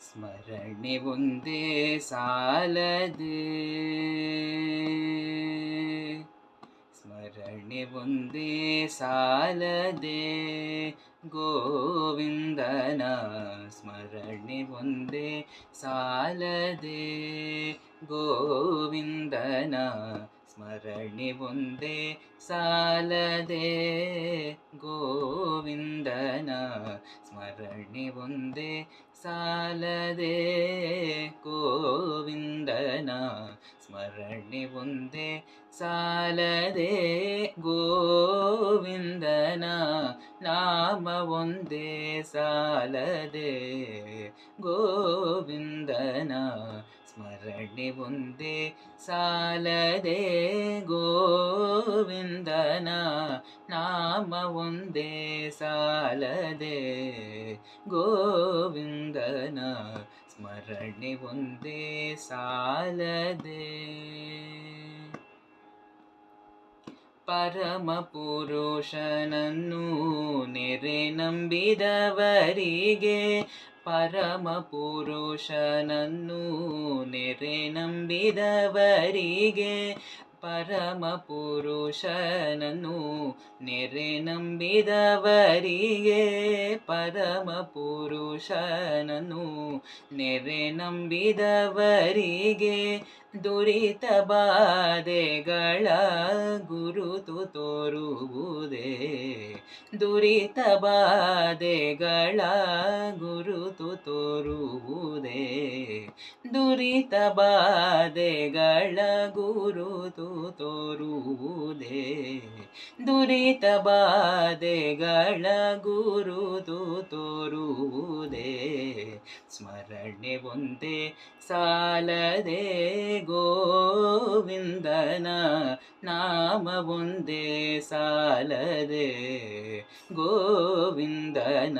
ಸ್ಮರಣೆ ಒಂದೇ ಸಾಲದೆ ಸ್ಮರಣೆ ಒಂದೇ ಸಾಲದೆ ಗೋವಿಂದನ ಸ್ಮರಣೆ ಒಂದೇ ಸಾಲದೆ ಗೋವಿಂದನ ಸ್ಮರಣೆ ಒಂದೇ ಸಾಲದೆ ಗೋವಿಂದನ ಸ್ಮರಣೆ ಒಂದೇ ಸಾಲದೆ ಗೋವಿಂದನ ಸ್ಮರಣೆ ಒಂದೇ ಸಾಲದೆ ಗೋವಿಂದನ ನಾಮ ಒಂದೇ ಸಾಲದೆ ಗೋವಿಂದನ ಸ್ಮರಣೆ ಒಂದೇ ಸಾಲದೆ ಗೋವಿಂದನ ನಾಮ ಒಂದೇ ಸಾಲದೆ ಗೋವಿಂದನ ಸ್ಮರಣೆ ಒಂದೇ ಸಾಲದೆ ಪರಮ ಪುರುಷನನ್ನು ನೆರೆ ನಂಬಿದವರಿಗೆ ಪರಮ ಪುರುಷನನ್ನು ನೆರೆ ನಂಬಿದವರಿಗೆ ಪರಮ ಪುರುಷನನು ನೆರೆ ನಂಬಿದವರಿಗೆ ಪರಮ ಪುರುಷನನು ನೆರೆ ನಂಬಿದವರಿಗೆ ದುರಿತ ಬಾಧೆಗಳ ಗುರುತು ತೋರುವುದೇ. ದುರಿತ ಬಾಧೆಗಳ ಗುರುತು ದುರಿತ ಬಾಧೆಗಳ ಗುರುತು ತೋರುವುದೇ. ದುರಿತ ಬಾಧೆಗಳ ಗುರುತು ತೋರುವುದೇ. ಸ್ಮರಣೆ ಒಂದೇ, ಸಾಲದೆ ಗೋವಿಂದನ ನಾಮ ಒಂದೇ, ಸಾಲದೆ ಗೋವಿಂದನ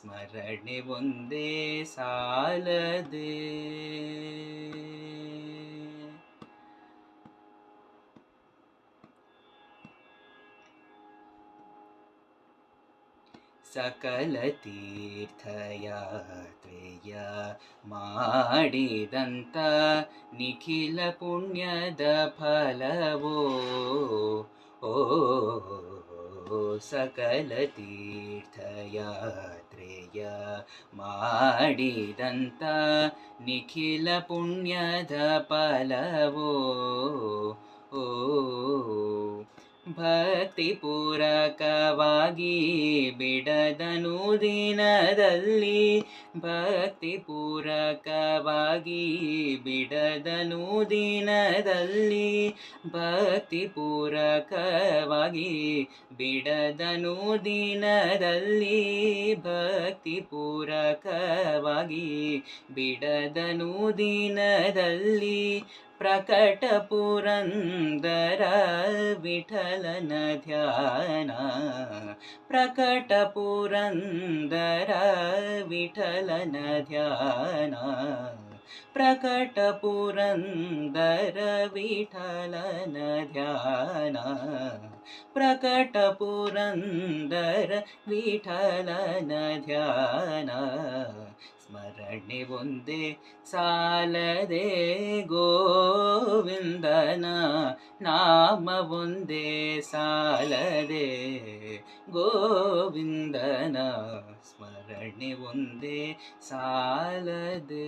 ಸ್ಮರಣೆ ಒಂದೇ ಸಾಲದೆ. ಸಕಲ ತೀರ್ಥಯಾತ್ರೆಯ ಮಾಡಿದಂತ ನಿಖಿಲ ಪುಣ್ಯದ ಫಲವೋ ಓ ಸಕಲ ತೀರ್ಥಯಾತ್ರೆಯ ಮಾಡಿದಂತ ನಿಖಿಲ ಪುಣ್ಯದ ಫಲವೋ ಓ ಭಕ್ತಿ ಪೂರಕವಾಗಿ ಬಿಡದನು ದಿನದಲ್ಲಿ. ಭಕ್ತಿ ಪೂರಕವಾಗಿ ಬಿಡದನು ದಿನದಲ್ಲಿ. ಭಕ್ತಿ ಪೂರಕವಾಗಿ ಬಿಡದನು ದಿನದಲ್ಲಿ. ಭಕ್ತಿ ಪೂರಕವಾಗಿ ಬಿಡದನು ದಿನದಲ್ಲಿ. प्रकटपुरन्दर विठलन ध्यान प्रकटपुरन्दर विठलन ध्यान प्रकटपुरन्दर विठलन ध्यान ಪುರಂದರ ವಿಠಲನ ಧ್ಯಾನ ಪ್ರಕಟ ಪುರಂದರ ವಿಠಲನ ಧ್ಯಾನ ಸ್ಮರಣೆ ಒಂದೇ ಸಾಲದೆ ಗೋವಿಂದನ ನಾಮ ಒಂದೇ ಸಾಲದೆ ಗೋವಿಂದನ ಸ್ಮರಣೆ ಒಂದೇ ಸಾಲದೆ